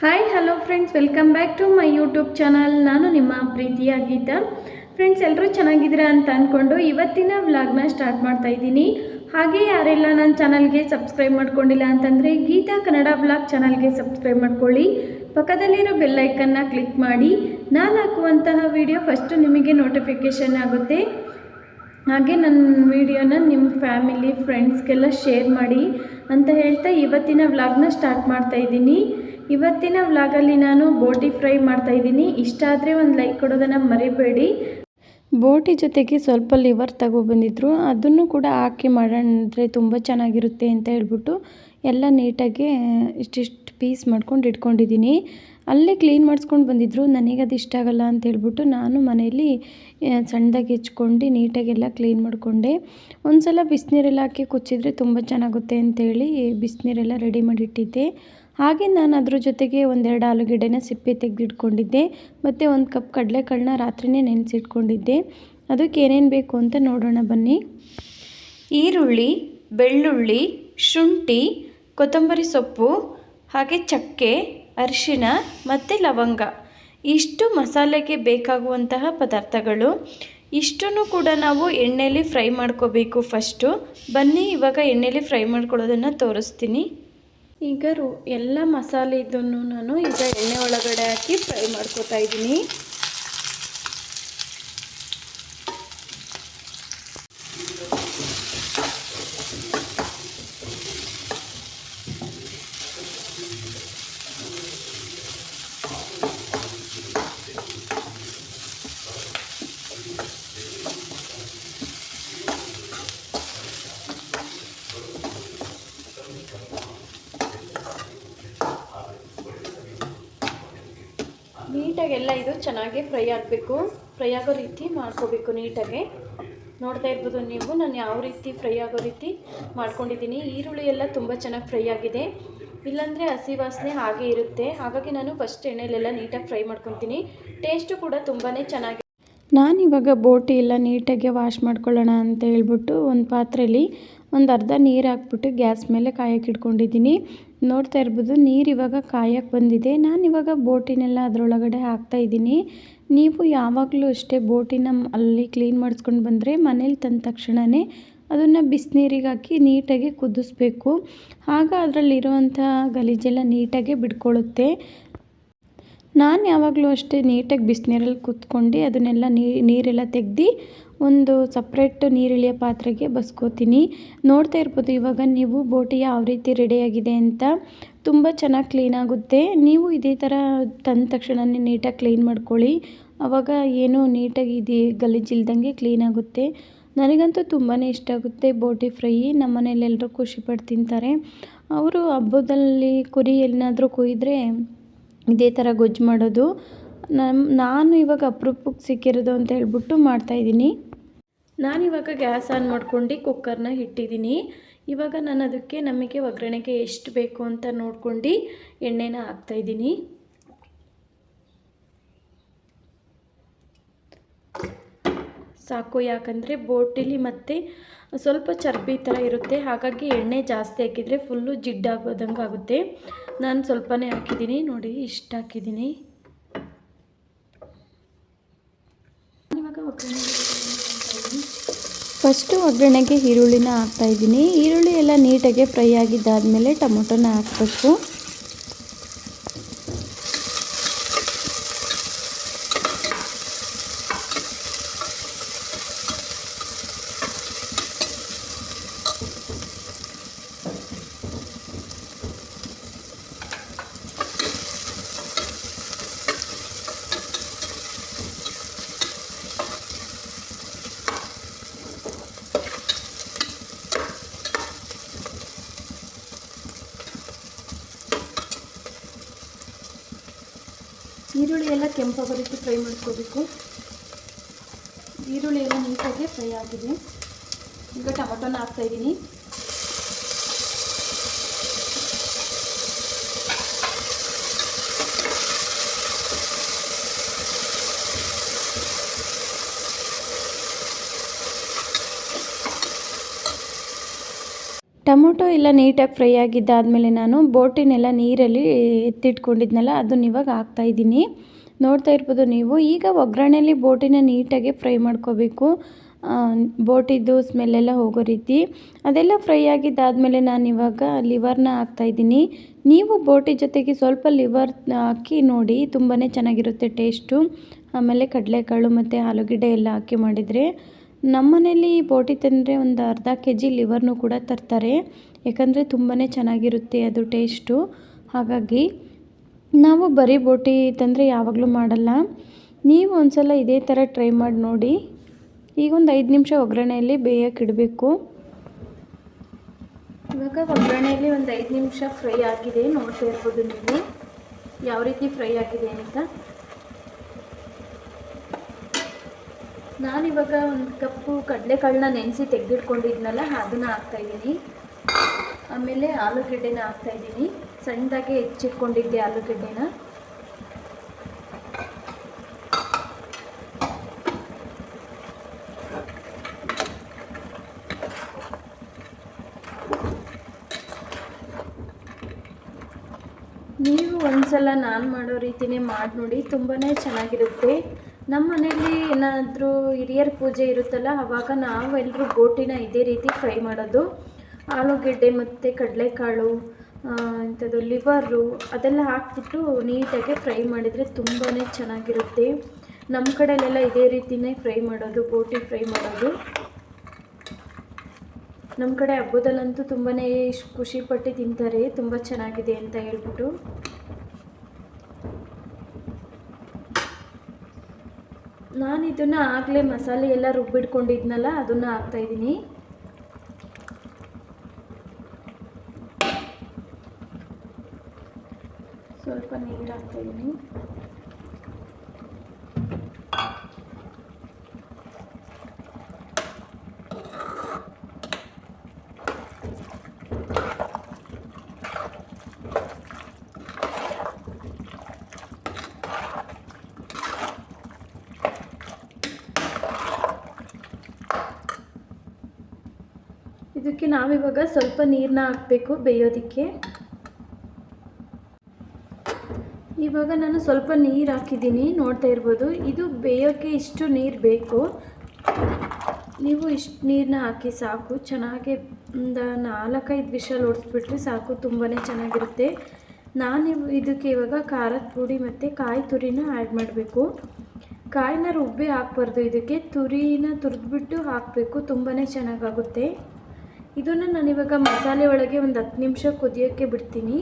Hi hello friends welcome back to my YouTube channel ನಾನು ನಿಮ್ಮ ಪ್ರೀತಿಯ ಗೀತಾ ಫ್ರೆಂಡ್ಸ್ ಎಲ್ಲರೂ ಚೆನ್ನಾಗಿದ್ದೀರಾ ಅಂತ ಅಂದ್ಕೊಂಡು ಇವತ್ತಿನ ವ್ಲಾಗ್ನ ಸ್ಟಾರ್ಟ್ ಮಾಡ್ತಾ ಇದ್ದೀನಿ. ಹಾಗೆ ಯಾರೆಲ್ಲ ನನ್ನ ಚಾನಲ್ಗೆ ಸಬ್ಸ್ಕ್ರೈಬ್ ಮಾಡ್ಕೊಂಡಿಲ್ಲ ಅಂತಂದರೆ ಗೀತಾ ಕನ್ನಡ ವ್ಲಾಗ್ ಚಾನಲ್ಗೆ ಸಬ್ಸ್ಕ್ರೈಬ್ ಮಾಡ್ಕೊಳ್ಳಿ. ಪಕ್ಕದಲ್ಲಿರೋ ಬೆಲ್ಲೈಕನ್ನ ಕ್ಲಿಕ್ ಮಾಡಿ. ನಾನು ಹಾಕುವಂತಹ ವಿಡಿಯೋ ಫಸ್ಟು ನಿಮಗೆ ನೋಟಿಫಿಕೇಷನ್ ಆಗುತ್ತೆ. ಹಾಗೆ ನನ್ನ ವಿಡಿಯೋನ ನಿಮ್ಮ ಫ್ಯಾಮಿಲಿ ಫ್ರೆಂಡ್ಸ್ಗೆಲ್ಲ ಶೇರ್ ಮಾಡಿ ಅಂತ ಹೇಳ್ತಾ ಇವತ್ತಿನ ವ್ಲಾಗ್ನ ಸ್ಟಾರ್ಟ್ ಮಾಡ್ತಾ ಇದ್ದೀನಿ. ಇವತ್ತಿನ ವ್ಲಾಗಲ್ಲಿ ನಾನು ಬೋಟಿ ಫ್ರೈ ಮಾಡ್ತಾ ಇದ್ದೀನಿ. ಇಷ್ಟ ಆದರೆ ಒಂದು ಲೈಕ್ ಕೊಡೋದನ್ನು ಮರಿಬೇಡಿ. ಬೋಟಿ ಜೊತೆಗೆ ಸ್ವಲ್ಪ ಲಿವರ್ ತಗೊಬಂದಿದ್ರು. ಅದನ್ನು ಕೂಡ ಹಾಕಿ ಮಾಡೋಣ ತುಂಬ ಚೆನ್ನಾಗಿರುತ್ತೆ ಅಂತ ಹೇಳ್ಬಿಟ್ಟು ಎಲ್ಲ ನೀಟಾಗಿ ಇಷ್ಟಿಷ್ಟು ಪೀಸ್ ಮಾಡ್ಕೊಂಡು ಇಟ್ಕೊಂಡಿದ್ದೀನಿ. ಅಲ್ಲೇ ಕ್ಲೀನ್ ಮಾಡಿಸ್ಕೊಂಡು ಬಂದಿದ್ರು. ನನಗೆ ಅದು ಇಷ್ಟ ಆಗಲ್ಲ ಅಂತ ಹೇಳ್ಬಿಟ್ಟು ನಾನು ಮನೆಯಲ್ಲಿ ಸಣ್ಣದಾಗಿ ಹೆಚ್ಕೊಂಡು ನೀಟಾಗೆಲ್ಲ ಕ್ಲೀನ್ ಮಾಡಿಕೊಂಡೆ. ಒಂದು ಸಲ ಬಿಸಿನೀರೆಲ್ಲ ಹಾಕಿ ಕುಚ್ಚಿದ್ರೆ ತುಂಬ ಚೆನ್ನಾಗುತ್ತೆ ಅಂತೇಳಿ ಬಿಸಿನೀರೆಲ್ಲ ರೆಡಿ ಮಾಡಿಟ್ಟಿದ್ದೆ. ಹಾಗೆ ನಾನು ಅದ್ರ ಜೊತೆಗೆ ಒಂದೆರಡು ಆಲೂಗೆಡ್ಡೆನ ಸಿಪ್ಪೆ ತೆಗೆದಿಟ್ಕೊಂಡಿದ್ದೆ, ಮತ್ತು ಒಂದು ಕಪ್ ಕಡಲೆಕಾಳನ್ನ ರಾತ್ರಿಯೇ ನೆನೆಸಿಟ್ಕೊಂಡಿದ್ದೆ. ಅದಕ್ಕೆ ಏನೇನು ಬೇಕು ಅಂತ ನೋಡೋಣ ಬನ್ನಿ. ಈರುಳ್ಳಿ, ಬೆಳ್ಳುಳ್ಳಿ, ಶುಂಠಿ, ಕೊತ್ತಂಬರಿ ಸೊಪ್ಪು, ಹಾಗೆ ಚಕ್ಕೆ ಅರಿಶಿನ ಮತ್ತು ಲವಂಗ. ಇಷ್ಟು ಮಸಾಲೆಗೆ ಬೇಕಾಗುವಂತಹ ಪದಾರ್ಥಗಳು. ಇಷ್ಟನ್ನು ಕೂಡ ನಾವು ಎಣ್ಣೆಯಲ್ಲಿ ಫ್ರೈ ಮಾಡ್ಕೋಬೇಕು ಫಸ್ಟು. ಬನ್ನಿ, ಇವಾಗ ಎಣ್ಣೆಯಲ್ಲಿ ಫ್ರೈ ಮಾಡ್ಕೊಳ್ಳೋದನ್ನು ತೋರಿಸ್ತೀನಿ. ಈಗ ರು ಎಲ್ಲ ಮಸಾಲೆ ಇದನ್ನು ನಾನು ಈಗ ಎಣ್ಣೆ ಒಳಗಡೆ ಹಾಕಿ ಫ್ರೈ ಮಾಡ್ಕೋತಾ ಇದ್ದೀನಿ. ನೀಟಾಗೆಲ್ಲ ಇದು ಚೆನ್ನಾಗಿ ಫ್ರೈ ಆಗಬೇಕು. ಫ್ರೈ ಆಗೋ ರೀತಿ ಮಾಡ್ಕೋಬೇಕು ನೀಟಾಗಿ. ನೋಡ್ತಾ ಇರ್ಬೋದು ನೀವು, ನಾನು ಯಾವ ರೀತಿ ಫ್ರೈ ಆಗೋ ರೀತಿ ಮಾಡ್ಕೊಂಡಿದ್ದೀನಿ. ಈರುಳ್ಳಿ ಎಲ್ಲ ತುಂಬ ಚೆನ್ನಾಗಿ ಫ್ರೈ ಆಗಿದೆ. ಇಲ್ಲಾಂದರೆ ಹಸಿ ವಾಸನೆ ಹಾಗೆ ಇರುತ್ತೆ. ಹಾಗಾಗಿ ನಾನು ಫಸ್ಟ್ ಎಣ್ಣೆಲೆಲ್ಲ ನೀಟಾಗಿ ಫ್ರೈ ಮಾಡ್ಕೊತೀನಿ. ಟೇಸ್ಟು ಕೂಡ ತುಂಬಾ ಚೆನ್ನಾಗಿ ನಾನಿವಾಗ ಬೋಟಿ ಎಲ್ಲ ನೀಟಾಗಿ ವಾಶ್ ಮಾಡ್ಕೊಳ್ಳೋಣ ಅಂತ ಹೇಳ್ಬಿಟ್ಟು ಒಂದು ಪಾತ್ರೆಯಲ್ಲಿ ಒಂದು ಅರ್ಧ ನೀರು ಹಾಕ್ಬಿಟ್ಟು ಗ್ಯಾಸ್ ಮೇಲೆ ಕಾಯಕ್ಕೆ ಇಟ್ಕೊಂಡಿದ್ದೀನಿ. ನೋಡ್ತಾ ಇರ್ಬೋದು, ನೀರು ಇವಾಗ ಕಾಯಕ್ಕೆ ಬಂದಿದೆ. ನಾನು ಇವಾಗ ಬೋಟಿನೆಲ್ಲ ಅದರೊಳಗಡೆ ಹಾಕ್ತಾ ಇದ್ದೀನಿ. ನೀವು ಯಾವಾಗಲೂ ಅಷ್ಟೇ ಬೋಟಿನ ಅಲ್ಲಿ ಕ್ಲೀನ್ ಮಾಡಿಸ್ಕೊಂಡು ಬಂದರೆ ಮನೇಲಿ ತಂದ ತಕ್ಷಣವೇ ಅದನ್ನು ಬಿಸಿನೀರಿಗೆ ಹಾಕಿ ನೀಟಾಗಿ ಕುದಿಸ್ಬೇಕು. ಆಗ ಅದರಲ್ಲಿರುವಂಥ ಗಲೀಜೆಲ್ಲ ನೀಟಾಗಿ ಬಿಡ್ಕೊಳ್ಳುತ್ತೆ. ನಾನು ಯಾವಾಗಲೂ ಅಷ್ಟೇ ನೀಟಾಗಿ ಬಿಸಿನೀರಲ್ಲಿ ಕುತ್ಕೊಂಡು ಅದನ್ನೆಲ್ಲ ನೀರೆಲ್ಲ ತೆಗ್ದು ಒಂದು ಸಪ್ರೇಟ್ ನೀರಿಳಿಯೋ ಪಾತ್ರೆಗೆ ಬಸ್ಕೋತೀನಿ. ನೋಡ್ತಾ ಇರ್ಬೋದು, ಇವಾಗ ನೀವು ಬೋಟಿ ಯಾವ ರೀತಿ ರೆಡಿಯಾಗಿದೆ ಅಂತ. ತುಂಬ ಚೆನ್ನಾಗಿ ಕ್ಲೀನ್ ಆಗುತ್ತೆ. ನೀವು ಇದೇ ಥರ ತಂದ ತಕ್ಷಣವೇ ನೀಟಾಗಿ ಕ್ಲೀನ್ ಮಾಡ್ಕೊಳ್ಳಿ. ಆವಾಗ ಏನೂ ನೀಟಾಗಿ ಇದು ಗಲೀಜಿಲ್ದಂಗೆ ಕ್ಲೀನ್ ಆಗುತ್ತೆ. ನನಗಂತೂ ತುಂಬಾ ಇಷ್ಟ ಆಗುತ್ತೆ ಬೋಟಿ ಫ್ರೈ. ನಮ್ಮ ಮನೇಲಿ ಎಲ್ಲರೂ ಖುಷಿಪಟ್ಟು ತಿಂತಾರೆ. ಅವರು ಹಬ್ಬದಲ್ಲಿ ಕುರಿ ಏನಾದರೂ ಕೊಯ್ದರೆ ಇದೇ ಥರ ಗೊಜ್ಜು ಮಾಡೋದು. ನಮ್ಮ ನಾನು ಇವಾಗ ಅಪ್ರೂಪಕ್ಕೆ ಸಿಕ್ಕಿರೋದು ಅಂತ ಹೇಳ್ಬಿಟ್ಟು ಮಾಡ್ತಾಯಿದ್ದೀನಿ ನಾನಿವಾಗ ಗ್ಯಾಸ್ ಆನ್ ಮಾಡ್ಕೊಂಡು ಕುಕ್ಕರ್ನ ಇಟ್ಟಿದ್ದೀನಿ. ಇವಾಗ ನಾನು ಅದಕ್ಕೆ ನಮಗೆ ಒಗ್ಗರಣೆಗೆ ಎಷ್ಟು ಬೇಕು ಅಂತ ನೋಡ್ಕೊಂಡು ಎಣ್ಣೆನ ಹಾಕ್ತಾಯಿದ್ದೀನಿ ಸಾಕು, ಯಾಕಂದರೆ ಬೋಟಿಲಿ ಮತ್ತು ಸ್ವಲ್ಪ ಚರ್ಬಿ ಥರ ಇರುತ್ತೆ. ಹಾಗಾಗಿ ಎಣ್ಣೆ ಜಾಸ್ತಿ ಹಾಕಿದರೆ ಫುಲ್ಲು ಜಿಡ್ಡಾಗೋದಂಗೆ ಆಗುತ್ತೆ ನಾನು ಸ್ವಲ್ಪನೇ ಹಾಕಿದ್ದೀನಿ. ನೋಡಿ, ಇಷ್ಟು ಹಾಕಿದ್ದೀನಿ ಇವಾಗ ಒಗ್ಗರಣೆ ಫಸ್ಟು ಒಗ್ಗರಣೆಗೆ ಈರುಳ್ಳಿನ ಹಾಕ್ತಾಯಿದ್ದೀನಿ ಈರುಳ್ಳಿ ಎಲ್ಲ ನೀಟಾಗಿ ಫ್ರೈ ಆಗಿದ್ದಾದಮೇಲೆ ಟೊಮೊಟೊನ ಹಾಕಬೇಕು. ಈರುಳ್ಳಿ ಎಲ್ಲ ಕೆಂಪಾಗೋದಕ್ಕೆ ಫ್ರೈ ಮಾಡ್ಕೋಬೇಕು. ಈರುಳ್ಳಿ ಎಲ್ಲ ನೀಟಾಗಿ ಫ್ರೈ ಆಗಿದೆ. ಈಗ ಟೊಮೊಟೊನ ಹಾಕ್ತಾಯಿದ್ದೀನಿ ಟೊಮೊಟೊ ಎಲ್ಲ ನೀಟಾಗಿ ಫ್ರೈ ಆಗಿದ್ದಾದಮೇಲೆ ನಾನು ಬೋಟಿನೆಲ್ಲ ನೀರಲ್ಲಿ ಎತ್ತಿಟ್ಕೊಂಡಿದ್ನಲ್ಲ, ಅದನ್ನ ಇವಾಗ ಹಾಕ್ತಾಯಿದ್ದೀನಿ ನೋಡ್ತಾ ಇರ್ಬೋದು ನೀವು. ಈಗ ಒಗ್ಗರಣೆಯಲ್ಲಿ ಬೋಟಿನ ನೀಟಾಗಿ ಫ್ರೈ ಮಾಡ್ಕೋಬೇಕು. ಬೋಟಿದ್ದು ಸ್ಮೆಲ್ಲೆಲ್ಲ ಹೋಗೋ ರೀತಿ. ಅದೆಲ್ಲ ಫ್ರೈ ಆಗಿದ್ದಾದಮೇಲೆ ನಾನು ಇವಾಗ ಲಿವರ್ನ ಹಾಕ್ತಾಯಿದ್ದೀನಿ ನೀವು ಬೋಟಿ ಜೊತೆಗೆ ಸ್ವಲ್ಪ ಲಿವರ್ ಹಾಕಿ ನೋಡಿ ತುಂಬಾ ಚೆನ್ನಾಗಿರುತ್ತೆ ಟೇಸ್ಟು ಆಮೇಲೆ ಕಡಲೆಕಾಳು ಮತ್ತು ಆಲೂಗಡ್ಡೆ ಎಲ್ಲ ಹಾಕಿ ಮಾಡಿದರೆ ನಮ್ಮ ಮನೇಲಿ ಬೋಟಿ ತಂದರೆ ಒಂದು ಅರ್ಧ ಕೆ ಜಿ ಲಿವರ್ನು ಕೂಡ ತರ್ತಾರೆ. ಯಾಕಂದರೆ ತುಂಬಾ ಚೆನ್ನಾಗಿರುತ್ತೆ ಅದು ಟೇಸ್ಟು. ಹಾಗಾಗಿ ನಾವು ಬರೀ ಬೋಟಿ ತಂದರೆ ಯಾವಾಗಲೂ ಮಾಡಲ್ಲ. ನೀವು ಒಂದು ಸಲ ಇದೇ ಥರ ಟ್ರೈ ಮಾಡಿ ನೋಡಿ. ಈಗ ಒಂದು ಐದು ನಿಮಿಷ ಒಗ್ಗರಣೆಯಲ್ಲಿ ಬೇಯಕ್ಕೆ ಇಡಬೇಕು. ಇವಾಗ ಒಗ್ಗರಣೆಯಲ್ಲಿ ಒಂದು ಐದು ನಿಮಿಷ ಫ್ರೈ ಆಗಿದೆ. ನೋಡ್ತಾ ಇರ್ಬೋದು ನೀವು. ಯಾವ ರೀತಿ ಫ್ರೈ ಆಗಿದೆ ಅಂತ. ನಾನಿವಾಗ ಒಂದು ಕಪ್ಪು ಕಡಲೆಕಾಳನ್ನ ನೆನೆಸಿ ತೆಗೆದಿಟ್ಕೊಂಡಿದ್ನಲ್ಲ, ಅದನ್ನು ಹಾಕ್ತಾಯಿದ್ದೀನಿ ಆಮೇಲೆ ಆಲೂಗಡ್ಡೆನ ಹಾಕ್ತಾಯಿದ್ದೀನಿ ಸಣ್ಣದಾಗಿ ಹೆಚ್ಚಿಟ್ಕೊಂಡಿದ್ದೆ ಆಲೂಗಡ್ಡೆನ. ನೀವು ಒಂದ್ಸಲ ನಾನು ಮಾಡೋ ರೀತಿನೇ ಮಾಡಿ ನೋಡಿ ತುಂಬಾ ಚೆನ್ನಾಗಿರುತ್ತೆ. ನಮ್ಮ ಮನೇಲಿ ಏನಾದರೂ ಹಿರಿಯರ ಪೂಜೆ ಇರುತ್ತಲ್ಲ ಆವಾಗ ನಾವೆಲ್ಲರೂ ಗೋಟಿನ ಇದೇ ರೀತಿ ಫ್ರೈ ಮಾಡೋದು. ಆಲೂಗೆಡ್ಡೆ ಮತ್ತು ಕಡಲೆಕಾಳು ಇಂಥದ್ದು ಲಿವರು ಅದೆಲ್ಲ ಹಾಕ್ಬಿಟ್ಟು ನೀಟಾಗಿ ಫ್ರೈ ಮಾಡಿದರೆ ತುಂಬಾ ಚೆನ್ನಾಗಿರುತ್ತೆ. ನಮ್ಮ ಕಡೆಯಲ್ಲೆಲ್ಲ ಇದೇ ರೀತಿನೇ ಫ್ರೈ ಮಾಡೋದು ಗೋಟಿ ಫ್ರೈ ಮಾಡೋದು. ನಮ್ಮ ಕಡೆ ಹಬ್ಬದಲ್ಲಂತೂ ತುಂಬಾ ಖುಷಿಪಟ್ಟು ತಿಂತಾರೆ, ತುಂಬ ಚೆನ್ನಾಗಿದೆ ಅಂತ ಹೇಳ್ಬಿಟ್ಟು. ನಾನು ಇದನ್ನು ಆಗಲೇ ಮಸಾಲೆ ಎಲ್ಲ ರುಬ್ಬಿಟ್ಕೊಂಡಿದ್ನಲ್ಲ ಅದನ್ನು ಹಾಕ್ತಾಯಿದ್ದೀನಿ ಸ್ವಲ್ಪ ನೀರು ಹಾಕ್ತಾಯಿದ್ದೀನಿ ಇದಕ್ಕೆ ನಾವಿವಾಗ ಸ್ವಲ್ಪ ನೀರನ್ನ ಹಾಕಬೇಕು ಬೇಯೋದಕ್ಕೆ. ಇವಾಗ ನಾನು ಸ್ವಲ್ಪ ನೀರು ಹಾಕಿದ್ದೀನಿ, ನೋಡ್ತಾ ಇರ್ಬೋದು. ಇದು ಬೇಯೋಕ್ಕೆ ಇಷ್ಟು ನೀರು ಬೇಕು. ನೀವು ಇಷ್ಟು ನೀರನ್ನ ಹಾಕಿ ಸಾಕು. ಚೆನ್ನಾಗಿ ಒಂದು ನಾಲ್ಕೈದು ವಿಷಲ್ ಓಡಿಸ್ಬಿಟ್ರೆ ಸಾಕು ತುಂಬಾ ಚೆನ್ನಾಗಿರುತ್ತೆ. ನಾನು ಇದಕ್ಕೆ ಇವಾಗ ಖಾರದ ಪುಡಿ ಮತ್ತು ಕಾಯಿ ತುರಿನ ಆ್ಯಡ್ ಮಾಡಬೇಕು. ಕಾಯಿನ ರುಬ್ಬಿ ಹಾಕ್ಬಾರ್ದು. ಇದಕ್ಕೆ ತುರಿನ ತುರಿದ್ಬಿಟ್ಟು ಹಾಕಬೇಕು ತುಂಬಾ ಚೆನ್ನಾಗಾಗುತ್ತೆ. ಇದನ್ನು ಇವಾಗ ಮಸಾಲೆ ಒಳಗೆ ಒಂದು ಹತ್ತು ನಿಮಿಷ ಕುದಿಯೋಕ್ಕೆ ಬಿಡ್ತೀನಿ.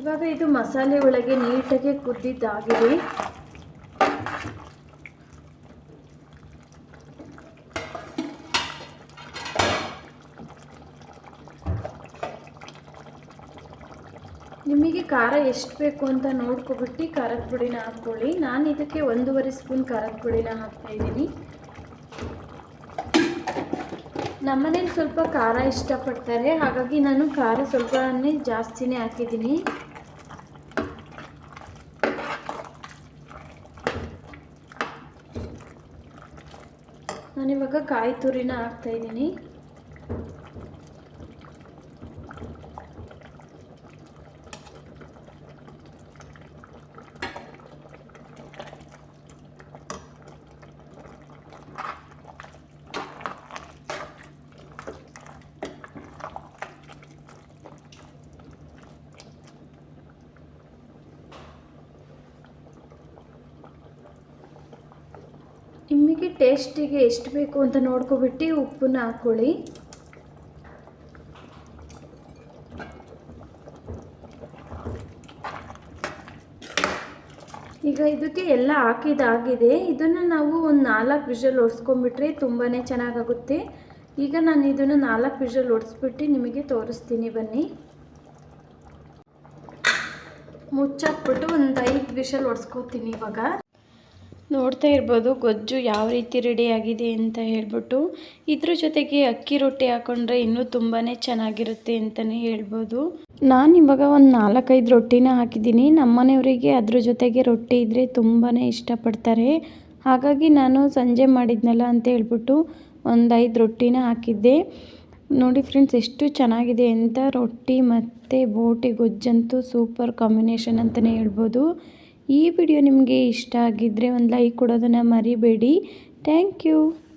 ಇವಾಗ ಇದು ಮಸಾಲೆ ಒಳಗೆ ನೀಟಾಗಿ ಕುದ್ದಿದ್ದಾಗಿದೆ. ನಿಮಗೆ ಖಾರ ಎಷ್ಟು ಬೇಕು ಅಂತ ನೋಡ್ಕೊಬಿಟ್ಟು ಖಾರದ ಪುಡಿನ ಹಾಕ್ಕೊಳ್ಳಿ. ನಾನು ಇದಕ್ಕೆ ಒಂದೂವರೆ ಸ್ಪೂನ್ ಖಾರದ ಪುಡಿನ ಹಾಕ್ತಾಯಿದ್ದೀನಿ ನಮ್ಮನೇಲಿ ಸ್ವಲ್ಪ ಖಾರ ಇಷ್ಟಪಡ್ತಾರೆ. ಹಾಗಾಗಿ ನಾನು ಖಾರ ಸ್ವಲ್ಪನೇ ಜಾಸ್ತಿನೇ ಹಾಕಿದ್ದೀನಿ. ನಾನಿವಾಗ ಕಾಯಿ ತುರಿನ ಹಾಕ್ತಾಯಿದ್ದೀನಿ ನಿಮಗೆ ಟೇಸ್ಟಿಗೆ ಎಷ್ಟು ಬೇಕು ಅಂತ ನೋಡ್ಕೊಬಿಟ್ಟು ಉಪ್ಪನ್ನ ಹಾಕ್ಕೊಳ್ಳಿ. ಈಗ ಇದಕ್ಕೆ ಎಲ್ಲ ಹಾಕಿದಾಗಿದೆ ಇದನ್ನು ನಾವು ಒಂದು ನಾಲ್ಕು ವಿಷಲ್ ಹೊಡ್ಸ್ಕೊಂಬಿಟ್ರೆ ತುಂಬಾ ಚೆನ್ನಾಗಾಗುತ್ತೆ. ಈಗ ನಾನು ಇದನ್ನು ನಾಲ್ಕು ವಿಷಲ್ ಒಡಿಸ್ಬಿಟ್ಟು ನಿಮಗೆ ತೋರಿಸ್ತೀನಿ ಬನ್ನಿ. ಮುಚ್ಚಾಕ್ಬಿಟ್ಟು ಒಂದು ಐದು ವಿಷಲ್ ಒಡ್ಸ್ಕೊತೀನಿ ಇವಾಗ. ನೋಡ್ತಾ ಇರ್ಬೋದು ಗೊಜ್ಜು ಯಾವ ರೀತಿ ರೆಡಿ ಆಗಿದೆ ಅಂತ ಹೇಳ್ಬಿಟ್ಟು. ಇದ್ರ ಜೊತೆಗೆ ಅಕ್ಕಿ ರೊಟ್ಟಿ ಹಾಕೊಂಡ್ರೆ ಇನ್ನೂ ತುಂಬಾ ಚೆನ್ನಾಗಿರುತ್ತೆ ಅಂತಲೇ ಹೇಳ್ಬೋದು. ನಾನು ಇವಾಗ ಒಂದು ನಾಲ್ಕೈದು ರೊಟ್ಟಿನ ಹಾಕಿದ್ದೀನಿ. ನಮ್ಮನೆಯವರಿಗೆ ಅದ್ರ ಜೊತೆಗೆ ರೊಟ್ಟಿ ಇದ್ದರೆ ತುಂಬಾ ಇಷ್ಟಪಡ್ತಾರೆ. ಹಾಗಾಗಿ ನಾನು ಸಂಜೆ ಮಾಡಿದ್ನಲ್ಲ ಅಂತ ಹೇಳ್ಬಿಟ್ಟು ಒಂದು ಐದು ರೊಟ್ಟಿನ ಹಾಕಿದ್ದೆ. ನೋಡಿ ಫ್ರೆಂಡ್ಸ್ ಎಷ್ಟು ಚೆನ್ನಾಗಿದೆ ಅಂತ. ರೊಟ್ಟಿ ಮತ್ತು ಬೋಟಿ ಗೊಜ್ಜಂತೂ ಸೂಪರ್ ಕಾಂಬಿನೇಷನ್ ಅಂತಲೇ ಹೇಳ್ಬೋದು. ಈ ವಿಡಿಯೋ ನಿಮಗೆ ಇಷ್ಟ ಆಗಿದ್ದರೆ ಒಂದು ಲೈಕ್ ಕೊಡೋದನ್ನು ಮರಿಬೇಡಿ. Thank you.